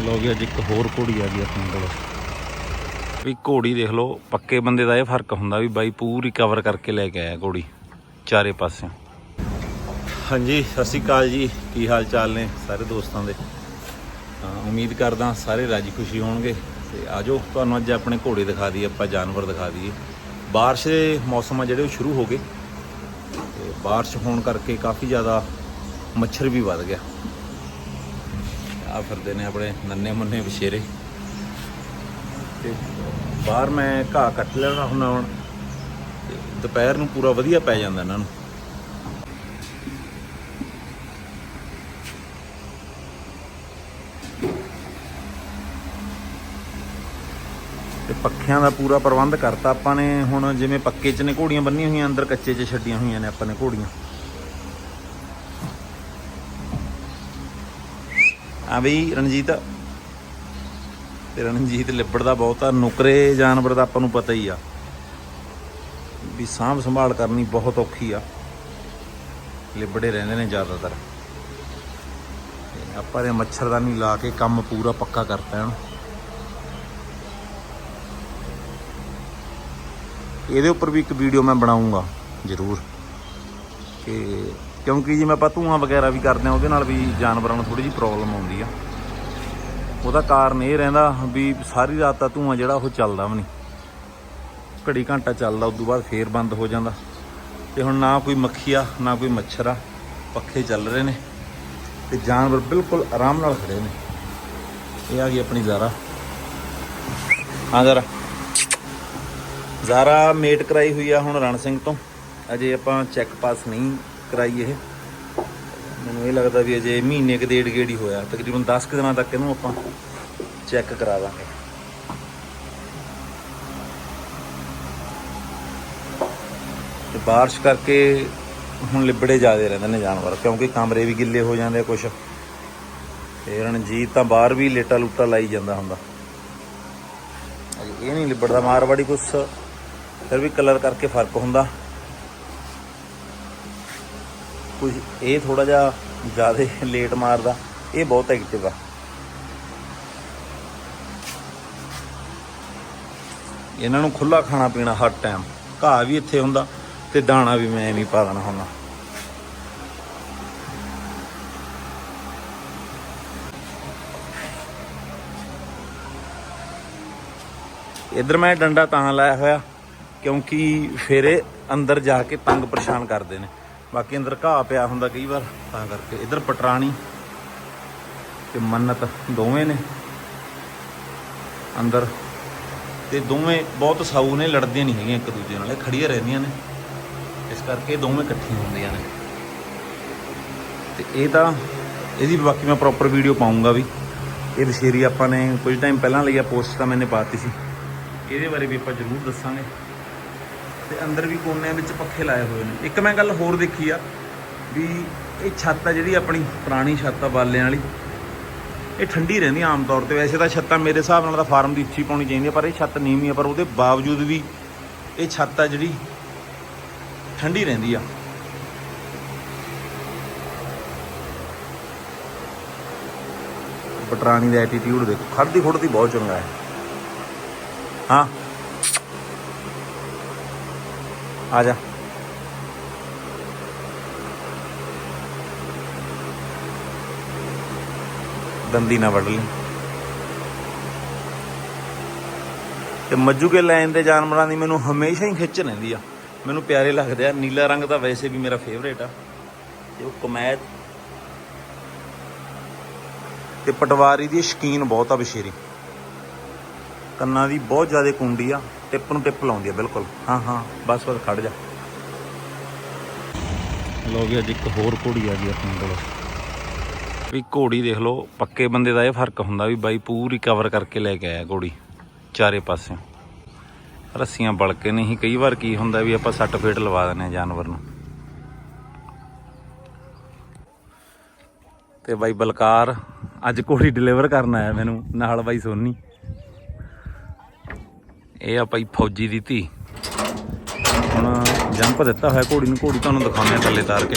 ਲੋ ਵੀ ਅੱਜ ਇੱਕ ਹੋਰ ਘੋੜੀ ਆ ਗਈ ਆਪਣੇ ਕੋਲ। ਵੀ ਘੋੜੀ ਦੇਖ ਲਓ, ਪੱਕੇ ਬੰਦੇ ਦਾ ਇਹ ਫ਼ਰਕ ਹੁੰਦਾ ਵੀ ਬਾਈ ਪੂਰੀ ਕਵਰ ਕਰਕੇ ਲੈ ਕੇ ਆਇਆ ਘੋੜੀ, ਚਾਰੇ ਪਾਸਿਓਂ। ਹਾਂਜੀ, ਸਤਿ ਸ਼੍ਰੀ ਅਕਾਲ ਜੀ। ਕੀ ਹਾਲ ਚਾਲ ਨੇ ਸਾਰੇ ਦੋਸਤਾਂ ਦੇ? ਉਮੀਦ ਕਰਦਾ ਸਾਰੇ ਰਾਜੀ ਖੁਸ਼ੀ ਹੋਣਗੇ। ਤੇ ਆਜੋ, ਤੁਹਾਨੂੰ ਅੱਜ ਆਪਣੇ ਘੋੜੇ ਦਿਖਾ ਦਈਏ, ਆਪਾਂ ਜਾਨਵਰ ਦਿਖਾ ਦਈਏ। ਬਾਰਿਸ਼ ਦੇ ਮੌਸਮ ਆ ਜਿਹੜੇ, ਉਹ ਸ਼ੁਰੂ ਹੋ ਗਏ। ਤੇ ਬਾਰਿਸ਼ ਹੋਣ ਕਰਕੇ ਕਾਫੀ ਜ਼ਿਆਦਾ ਮੱਛਰ ਵੀ ਵੱਧ ਗਿਆ। ਆ ਫਿਰਦੇ ਨੇ ਆਪਣੇ ਨੰਨੇ ਮੁੰਨੇ ਵਿਸ਼ੇਰੇ ਤੇ ਬਾਹਰ ਮੈਂ ਘਾਹ ਕੱਟ ਲੈਣਾ ਹੁੰਦਾ ਹੁਣ। ਦੁਪਹਿਰ ਨੂੰ ਪੂਰਾ ਵਧੀਆ ਪੈ ਜਾਂਦਾ ਇਹਨਾਂ ਨੂੰ। ਤੇ ਪੱਖਿਆਂ ਦਾ ਪੂਰਾ ਪ੍ਰਬੰਧ ਕਰਤਾ ਆਪਾਂ ਨੇ। ਹੁਣ ਜਿਵੇਂ ਪੱਕੇ 'ਚ ਨੇ ਘੋੜੀਆਂ ਬੰਨੀਆਂ ਹੋਈਆਂ, ਅੰਦਰ ਕੱਚੇ 'ਚ ਛੱਡੀਆਂ ਹੋਈਆਂ ਨੇ ਆਪਾਂ ਨੇ ਘੋੜੀਆਂ। ਆ ਬਈ, ਰਣਜੀਤ। ਤੇ ਰਣਜੀਤ ਲਿਬੜ ਦਾ ਬਹੁਤਾ ਨੁਕਰੇ ਜਾਨਵਰ ਦਾ ਆਪਾਂ ਨੂੰ ਪਤਾ ਹੀ ਆ। ਵੀ ਸਾਂਭ ਸੰਭਾਲ ਕਰਨੀ ਬਹੁਤ ਔਖੀ ਆ। ਲਿਬੜੇ ਰਹਿੰਦੇ ਨੇ ਜ਼ਿਆਦਾਤਰ। ਆਪਾਂ ਨੇ ਮੱਛਰਦਾਨੀ ਲਾ ਕੇ ਕੰਮ ਪੂਰਾ ਪੱਕਾ ਕਰਤਾ ਇਹਨੂੰ ਇਹਦੇ ਉੱਪਰ ਵੀ ਇੱਕ ਵੀਡੀਓ ਮੈਂ ਬਣਾਉਂਗਾ, ਜ਼ਰੂਰ। ਕਿ ਕਿਉਂਕਿ ਜਿਵੇਂ ਆਪਾਂ ਧੂਆਂ ਵਗੈਰਾ ਵੀ ਕਰਦੇ ਆ ਉਹਦੇ ਨਾਲ ਵੀ ਜਾਨਵਰਾਂ ਨੂੰ ਥੋੜੀ ਜਿਹੀ ਪ੍ਰੋਬਲਮ ਆਉਂਦੀ ਆ। ਉਹਦਾ ਕਾਰਨ ਇਹ ਰਹਿੰਦਾ ਵੀ ਸਾਰੀ ਰਾਤ ਦਾ ਧੂਆਂ ਜਿਹੜਾ ਉਹ ਚੱਲਦਾ ਵੀ ਨਹੀਂ। ਘੜੀ ਘੰਟਾ ਚੱਲਦਾ, ਉਦੋਂ ਬਾਅਦ ਫੇਰ ਬੰਦ ਹੋ ਜਾਂਦਾ। ਤੇ ਹੁਣ ਨਾ ਕੋਈ ਮੱਖੀ ਆ ਨਾ ਕੋਈ ਮੱਛਰ ਆ, ਪੱਖੇ ਚੱਲ ਰਹੇ ਨੇ ਤੇ ਜਾਨਵਰ ਬਿਲਕੁਲ ਆਰਾਮ ਨਾਲ ਖੜੇ ਨੇ। ਇਹ ਆ ਗਈ ਆਪਣੀ ਜ਼ਾਰਾ। ਹਾਂ ਜ਼ਾਰਾ। ਜ਼ਾਰਾ ਮੇਟ ਕਰਾਈ ਹੋਈ ਆ ਹੁਣ ਰਣ ਸਿੰਘ ਤੋਂ। ਅਜੇ ਆਪਾਂ ਚੈੱਕ ਪਾਸ ਨਹੀਂ ਕਰਾਈ ਇਹ। ਮੈਨੂੰ ਇਹ ਲੱਗਦਾ ਵੀ ਅਜੇ ਮਹੀਨੇ ਕੁ ਡੇਢ ਗੇੜ ਹੋਇਆ। ਤਕਰੀਬਨ 10 ਕੁ ਦਿਨਾਂ ਤੱਕ ਇਹਨੂੰ ਆਪਾਂ ਚੈੱਕ ਕਰਾ ਦਾਂਗੇ ਤੇ ਬਾਰਿਸ਼ ਕਰਕੇ ਹੁਣ ਲਿਬੜੇ ਜ਼ਿਆਦੇ ਰਹਿੰਦੇ ਨੇ ਜਾਨਵਰ, ਕਿਉਂਕਿ ਕਮਰੇ ਵੀ ਗਿੱਲੇ ਹੋ ਜਾਂਦੇ ਕੁਛ। ਤੇ ਰਣਜੀਤ ਤਾਂ ਬਾਹਰ ਵੀ ਲੇਟਾ ਲੂਟਾ ਲਾਈ ਜਾਂਦਾ ਹੁੰਦਾ। ਇਹ ਨਹੀਂ ਲਿਬੜਦਾ, ਮਾਰਵਾੜੀ ਕੁਛ ਫਿਰ ਵੀ ਕਲਰ ਕਰਕੇ ਫ਼ਰਕ ਹੁੰਦਾ। ਕੁਝ ਇਹ ਥੋੜਾ ਜਿਹਾ ਜ਼ਿਆਦਾ ਲੇਟ ਮਾਰਦਾ, ਇਹ ਬਹੁਤ ਐਕਟਿਵ ਆ। ਇਹਨਾਂ ਨੂੰ ਖੁੱਲਾ ਖਾਣਾ ਪੀਣਾ ਹਰ ਟਾਈਮ ਘਾਹ ਵੀ ਇੱਥੇ ਹੁੰਦਾ ਤੇ ਦਾਣਾ ਵੀ ਮੈਂ ਐਵੇਂ ਪਾ ਦੇਣਾ ਹੁੰਦਾ। ਇਧਰ ਮੈਂ ਡੰਡਾ ਤਾਂ ਲਾਇਆ ਹੋਇਆ, ਕਿਉਂਕਿ ਫਿਰ ਅੰਦਰ ਜਾ ਕੇ ਤੰਗ ਪਰੇਸ਼ਾਨ ਕਰਦੇ ਨੇ। ਬਾਕੀ ਅੰਦਰ ਘਾਹ ਪਿਆ ਹੁੰਦਾ ਕਈ ਵਾਰ, ਤਾਂ ਕਰਕੇ ਇਧਰ ਪਟਰਾਣੀ ਤੇ ਮੰਨਤ ਦੋਵੇਂ ਨੇ। ਅੰਦਰ ਤੇ ਦੋਵੇਂ ਬਹੁਤ ਸਾਊ ਨੇ, ਲੜਦੀਆਂ ਨਹੀਂ ਹੈਗੀਆਂ ਇੱਕ ਦੂਜੇ ਨਾਲ, ਇਹ ਖੜੀਆਂ ਰਹਿੰਦੀਆਂ ਨੇ। ਇਸ ਕਰਕੇ ਇਹ ਦੋਵੇਂ ਇਕੱਠੀਆਂ ਹੁੰਦੀਆਂ ਨੇ। ਤੇ ਇਹ ਤਾਂ, ਇਹਦੀ ਬਾਕੀ ਮੈਂ ਪ੍ਰੋਪਰ ਵੀਡੀਓ ਪਾਉਂਗਾ ਵੀ। ਇਹ ਬਸ਼ੇਰੀ ਆਪਾਂ ਨੇ ਕੁਝ ਟਾਈਮ ਪਹਿਲਾਂ ਲਈ ਆ ਪੋਸਟ ਤਾਂ ਮੈंने ਪਾਤੀ ਸੀ। ਇਹਦੇ ਬਾਰੇ ਵੀ ਆਪਾਂ ਜ਼ਰੂਰ ਦੱਸਾਂਗੇ। ਤੇ ਅੰਦਰ ਵੀ ਕੋਨਿਆਂ ਵਿੱਚ ਪੱਖੇ ਲਾਏ ਹੋਏ ਨੇ। ਇੱਕ ਮੈਂ ਗੱਲ ਹੋਰ ਦੇਖੀ ਆ ਵੀ ਇਹ ਛੱਤ ਆ ਜਿਹੜੀ ਆਪਣੀ ਪੁਰਾਣੀ ਛੱਤ ਆ ਬਾਲਿਆਂ ਵਾਲੀ, ਇਹ ਠੰਡੀ ਰਹਿੰਦੀ ਆਮ ਤੌਰ ਤੇ। ਵੈਸੇ ਤਾਂ ਛੱਤਾਂ ਮੇਰੇ ਹਿਸਾਬ ਨਾਲ ਤਾਂ ਫਾਰਮ ਦੀ ਉੱਚੀ ਪਾਉਣੀ ਚਾਹੀਦੀ ਆ, ਪਰ ਇਹ ਛੱਤ ਨੀਵੀਂ ਆ, ਪਰ ਉਹਦੇ ਬਾਵਜੂਦ ਵੀ ਇਹ ਛੱਤ ਆ ਜਿਹੜੀ ਠੰਡੀ ਰਹਿੰਦੀ ਆ। ਪਟਰਾਣੀ ਦਾ ਐਟੀਟਿਊਡ ਦੇਖੋ ਖੜਦੀ ਖੁੜਦੀ ਬਹੁਤ ਚੰਗਾ ਹੈ। ਹਾਂ। ਆ ਜਾ। ਦੰਦੀ ਨਾ ਵੱਢ ਲਈ। ਤੇ ਮੱਜੂਕੇ ਲਾਈਨ ਦੇ ਜਾਨਵਰਾਂ ਦੀ ਮੈਨੂੰ ਹਮੇਸ਼ਾ ਹੀ ਖਿੱਚ ਰਹਿੰਦੀ ਆ। ਮੈਨੂੰ ਪਿਆਰੇ ਲੱਗਦੇ ਆ। ਨੀਲਾ ਰੰਗ ਤਾਂ ਵੈਸੇ ਵੀ ਮੇਰਾ ਫੇਵਰੇਟ ਆ। ਤੇ ਉਹ ਕਮੈਦ ਤੇ ਪਟਵਾਰੀ ਦੀ ਸ਼ਕੀਨ ਬਹੁਤ ਆ ਬਸ਼ੇਰੀ। ਕੰਨਾਂ ਦੀ ਬਹੁਤ ਜ਼ਿਆਦਾ ਕੁੰਡੀ ਆ। ਟਿਪ ਨੂੰ ਟਿਪ ਲਾਉਂਦੀ ਆ, ਬਿਲਕੁਲ। ਹਾਂ ਹਾਂ, ਬਸ ਬਸ, ਖੜ ਜਾ। ਲੋ ਵੀ ਅੱਜ ਇੱਕ ਹੋਰ ਘੋੜੀ ਆ ਗਈ ਆਪਣੇ ਕੋਲ। ਵੀ ਘੋੜੀ ਦੇਖ ਲਓ, ਪੱਕੇ ਬੰਦੇ ਦਾ ਇਹ ਫ਼ਰਕ ਹੁੰਦਾ ਵੀ ਬਾਈ ਪੂਰੀ ਕਵਰ ਕਰਕੇ ਲੈ ਕੇ ਆਇਆ ਘੋੜੀ, ਚਾਰੇ ਪਾਸਿਓਂ। ਰੱਸੀਆਂ ਬਲ ਕੇ ਨਹੀਂ, ਕਈ ਵਾਰ ਕੀ ਹੁੰਦਾ ਵੀ ਆਪਾਂ ਸੱਟ ਫੇਟ ਲਵਾ ਦਿੰਦੇ ਆ ਜਾਨਵਰ ਨੂੰ। ਤੇ ਬਾਈ ਬਲਕਾਰ, ਅੱਜ ਘੋੜੀ ਡਿਲੀਵਰ ਕਰਨ ਆਇਆ ਮੈਨੂੰ, ਨਾਲ ਬਾਈ ਸੋਨੀ। ਇਹ ਆ ਭਾਈ ਫੌਜੀ ਦੀ ਧੀ। ਹੁਣ ਜੰਪ ਦਿੱਤਾ ਹੋਇਆ ਘੋੜੀ ਨੂੰ, ਘੋੜੀ ਤੁਹਾਨੂੰ ਦਿਖਾਉਂਦੇ ਆ ਥੱਲੇ ਤਾਰ ਕੇ।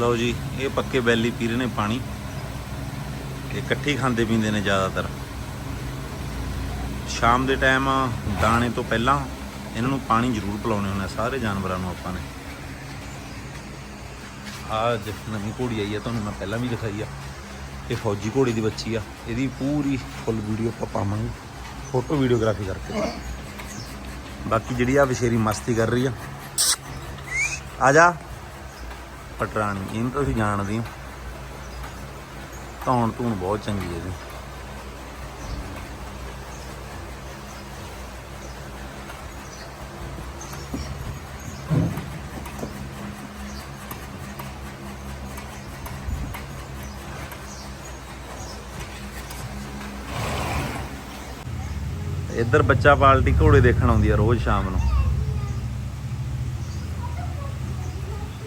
ਲਓ ਜੀ, ਇਹ ਪੱਕੇ ਬੈਲੀ ਪੀ ਰਹੇ ਨੇ ਪਾਣੀ। ਇਹ ਇਕੱਠੇ ਖਾਂਦੇ ਪੀਂਦੇ ਨੇ ਜ਼ਿਆਦਾਤਰ। ਸ਼ਾਮ ਦੇ ਟਾਈਮ ਦਾਣੇ ਤੋਂ ਪਹਿਲਾਂ ਇਹਨਾਂ ਨੂੰ ਪਾਣੀ ਜ਼ਰੂਰ ਪਿਲਾਉਣੇ ਹੁੰਦੇ ਸਾਰੇ ਜਾਨਵਰਾਂ ਨੂੰ ਆਪਾਂ ਨੇ। ਆਹ ਅੱਜ ਨਵੀਂ ਘੋੜੀ ਆਈ ਆ, ਤੁਹਾਨੂੰ ਮੈਂ ਪਹਿਲਾਂ ਵੀ ਦਿਖਾਈ ਆ। ਇਹ ਫੌਜੀ ਘੋੜੀ ਦੀ ਬੱਚੀ ਆ, ਇਹਦੀ ਪੂਰੀ ਫੁੱਲ ਵੀਡੀਓ ਆਪਾਂ ਪਾਵਾਂਗੇ। ਫੋਟੋ ਵੀਡੀਓਗ੍ਰਾਫੀ ਕਰਕੇ। ਬਾਕੀ ਜਿਹੜੀ ਆ ਵਿਸ਼ੇਰੀ ਮਸਤੀ ਕਰ ਰਹੀ ਆ। ਆ ਜਾ। ਪਟਰਾਣੀ ਇਹਨੂੰ ਤੁਸੀਂ ਜਾਣਦੇ ਹੋ। ਧੌਣ ਧੂਣ ਬਹੁਤ ਚੰਗੀ ਹੈ ਇਹਦੀ ਇੱਧਰ ਬੱਚਾ ਪਾਲਟੀ ਘੋੜੇ ਦੇਖਣ ਆਉਂਦੀ ਆ ਰੋਜ਼ ਸ਼ਾਮ ਨੂੰ।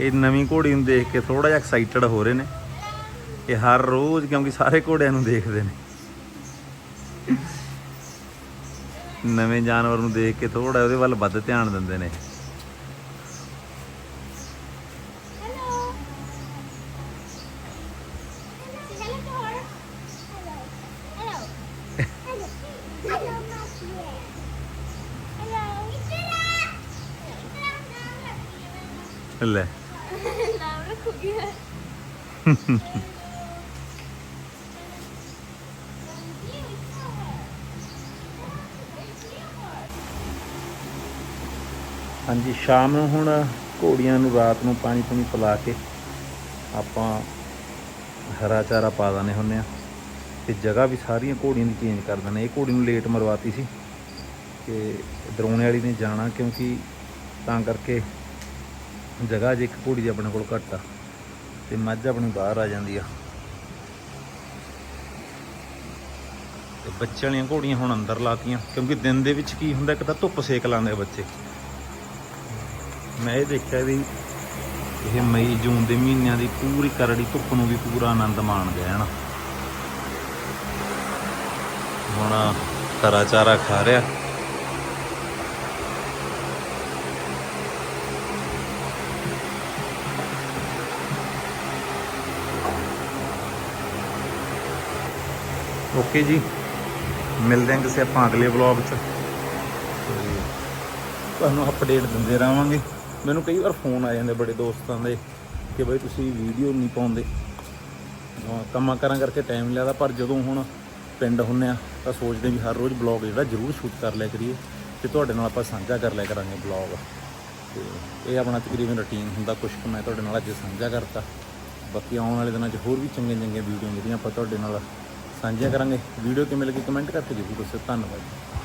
ਇਹ ਨਵੀਂ ਘੋੜੀ ਨੂੰ ਦੇਖ ਕੇ ਥੋੜਾ ਜਿਹਾ ਐਕਸਾਈਟਡ ਹੋ ਰਹੇ ਨੇ। ਇਹ ਹਰ ਰੋਜ਼ ਕਿਉਂਕਿ ਸਾਰੇ ਘੋੜਿਆਂ ਨੂੰ ਦੇਖਦੇ ਨੇ। ਨਵੇਂ ਜਾਨਵਰ ਨੂੰ ਦੇਖ ਕੇ ਥੋੜਾ ਉਹਦੇ ਵੱਲ ਵੱਧ ਧਿਆਨ ਦਿੰਦੇ ਨੇ। Hello. ਨਾਮ ਰੱਖੂਗੀ ਹਾਂਜੀ, ਸ਼ਾਮ ਨੂੰ ਹੁਣ ਘੋੜੀਆਂ ਨੂੰ ਰਾਤ ਨੂੰ ਪਾਣੀ ਪੂਣੀ ਪਿਲਾ ਕੇ ਆਪਾਂ ਹਰਾ ਚਾਰਾ ਪਾ ਦਿੰਦੇ ਹੁੰਨੇ ਆ ਤੇ ਜਗ੍ਹਾ ਵੀ ਸਾਰੀਆਂ ਘੋੜੀਆਂ ਦੀ ਚੇਂਜ ਕਰ ਦਿੰਦੇ ਇਹ ਘੋੜੀ ਨੂੰ ਲੇਟ ਮਰਵਾਤੀ ਸੀ ਕਿ ਦਰੋਣੇ ਵਾਲੀ ਨੇ ਜਾਣਾ ਕਿਉਂਕਿ ਤਾਂ ਕਰਕੇ ਜਗ੍ਹਾ ਜੇ ਇੱਕ ਘੋੜੀ ਆਪਣੇ ਕੋਲ ਘੱਟ ਆ, ਤੇ ਮੱਝ ਆਪਣੀ ਬਾਹਰ ਆ ਜਾਂਦੀ ਆ। ਤੇ ਬੱਚਿਆਂ ਵਾਲੀਆਂ ਘੋੜੀਆਂ ਹੁਣ ਅੰਦਰ ਲਾਤੀਆਂ, ਕਿਉਂਕਿ ਦਿਨ ਦੇ ਵਿੱਚ ਕੀ ਹੁੰਦਾ, ਇੱਕ ਤਾਂ ਧੁੱਪ ਸੇਕ ਲਾਉਂਦੇ ਬੱਚੇ। ਮੈਂ ਇਹ ਦੇਖਿਆ ਵੀ ਇਹ ਮਈ, ਜੂਨ ਦੇ ਮਹੀਨਿਆਂ ਦੀ ਪੂਰੀ ਕਰੜੀ ਧੁੱਪ ਨੂੰ ਵੀ ਪੂਰਾ ਆਨੰਦ ਮਾਣਦੇ ਹਨ। ਹੁਣ ਹਰਾ ਚਾਰਾ ਖਾ ਰਿਹਾ। ਓਕੇ ਜੀ। ਮਿਲਦੇ ਹਾਂ ਕਿਸੇ ਆਪਾਂ ਅਗਲੇ ਵਲੌਗ 'ਚ। ਤੇ ਤੁਹਾਨੂੰ ਅਪਡੇਟ ਦਿੰਦੇ ਰਹਾਂਗੇ। ਮੈਨੂੰ ਕਈ ਵਾਰ ਫੋਨ ਆ ਜਾਂਦੇ ਬੜੇ ਦੋਸਤਾਂ ਦੇ ਕਿ ਬਈ ਤੁਸੀਂ ਵੀਡੀਓ ਨਹੀਂ ਪਾਉਂਦੇ। ਕੰਮਾਂ ਕਰਾਂ ਕਰਕੇ ਟਾਈਮ ਨਹੀਂ ਲੱਗਦਾ, ਪਰ ਜਦੋਂ ਹੁਣ ਪਿੰਡ ਹੁੰਨੇ ਆ, ਤਾਂ ਸੋਚਦੇ ਵੀ ਹਰ ਰੋਜ਼ ਬਲੌਗ ਜਿਹੜਾ ਜ਼ਰੂਰ ਸ਼ੂਟ ਕਰ ਲਿਆ ਕਰੀਏ ਤੇ ਤੁਹਾਡੇ ਨਾਲ ਆਪਾਂ ਸਾਂਝਾ ਕਰ ਲਿਆ ਕਰਾਂਗੇ ਬਲੌਗ ਤੇ ਇਹ ਆਪਣਾ ਤਕਰੀਬਨ ਰੁਟੀਨ ਹੁੰਦਾ ਕੁਝ ਕੁ ਮੈਂ ਤੁਹਾਡੇ ਨਾਲ ਅੱਜ ਸਾਂਝਾ ਕਰਤਾ। ਬਾਕੀ ਆਉਣ ਵਾਲੇ ਦਿਨਾਂ 'ਚ ਹੋਰ ਵੀ ਚੰਗੀਆਂ ਚੰਗੀਆਂ ਵੀਡੀਓ ਜਿਹੜੀਆਂ ਆਪਾਂ ਤੁਹਾਡੇ ਨਾਲ ਸਾਂਝੀਆਂ ਕਰਾਂਗੇ। ਵੀਡੀਓ ਕਿਵੇਂ ਲੱਗੀ ਕਮੈਂਟ ਕਰਕੇ ਜ਼ਰੂਰ ਦੱਸਿਓ। ਧੰਨਵਾਦ। ਜੀ